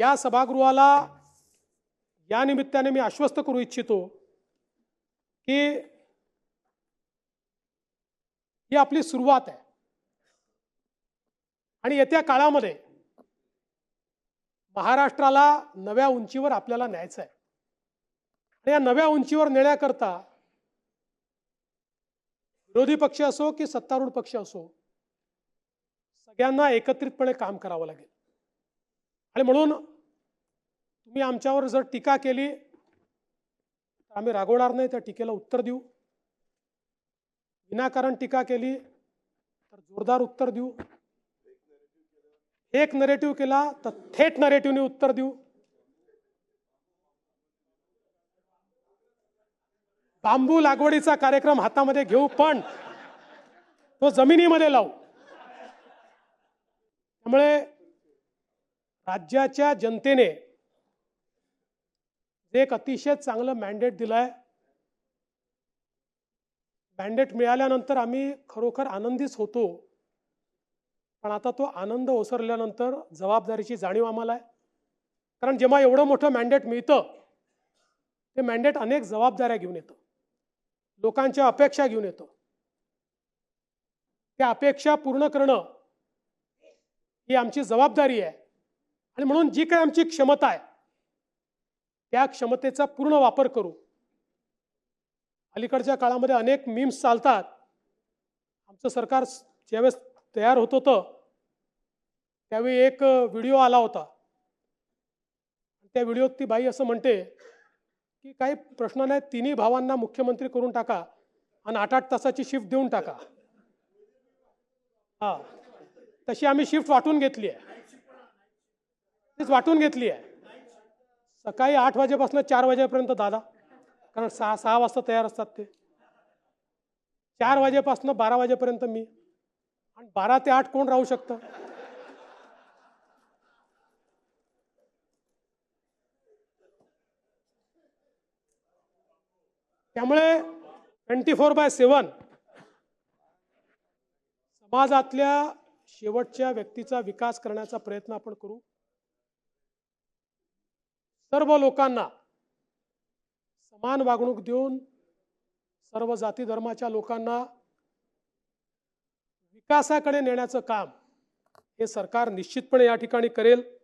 या सभागृहाला या निमित्ताने मी आश्वस्त करू इच्छितो की ही आपली सुरुवात आहे. आणि येत्या काळामध्ये महाराष्ट्राला नव्या उंचीवर आपल्याला न्यायचं आहे. आणि या नव्या उंचीवर नेण्याकरता विरोधी पक्ष असो की सत्तारूढ पक्ष असो सगळ्यांना एकत्रितपणे काम करावं लागेल. आणि म्हणून तुम्ही आमच्यावर जर टीका केली तर आम्ही रागवणार नाही त्या टीकेला उत्तर देऊ. विनाकारण टीका केली तर जोरदार उत्तर देऊ. एक नरेटिव्ह केला तर थेट नरेटिव्हने उत्तर देऊ. बांबू लागवडीचा कार्यक्रम हातामध्ये घेऊ पण तो जमिनीमध्ये लावू. त्यामुळे राज्याच्या जनतेने जे एक अतिशय चांगलं मॅन्डेट दिलंय मॅन्डेट मिळाल्यानंतर आम्ही खरोखर आनंदीच होतो. पण आता तो आनंद ओसरल्यानंतर जबाबदारीची जाणीव आम्हाला आहे. कारण जेव्हा एवढं मोठं मॅन्डेट मिळतं ते मॅन्डेट अनेक जबाबदाऱ्या घेऊन येतं. लोकांच्या अपेक्षा घेऊन येतं. त्या अपेक्षा पूर्ण करणं ही आमची जबाबदारी आहे. आणि म्हणून जी काही आमची क्षमता आहे त्या क्षमतेचा पूर्ण वापर करू अलीकडच्या काळामध्ये अनेक मीम्स चालतात. आमचं सरकार ज्यावेळेस तयार होत होतं त्यावेळी एक व्हिडिओ आला होता. त्या व्हिडिओत ती बाई असं म्हणते की काही प्रश्न नाही तिन्ही भावांना मुख्यमंत्री करून टाका आणि आठ आठ तासाची शिफ्ट देऊन टाका. हा. तशी आम्ही शिफ्ट वाटून घेतली आहे. तीच वाटून घेतली आहे. सकाळी आठ वाजेपासून चार वाजेपर्यंत दादा. कारण सहा सहा वाजता तयार असतात ते. चार वाजेपासून बारा वाजेपर्यंत मी. आणि बारा ते आठ कोण राहू शकतं? त्यामुळे ट्वेंटी फोर बाय सेवन समाजातल्या शेवटच्या व्यक्तीचा विकास करण्याचा प्रयत्न आपण करू. सर्व लोकांना समान वागणूक देऊन सर्व जाती धर्माच्या लोकांना विकासाकडे नेण्याचं काम हे सरकार निश्चितपणे या ठिकाणी करेल.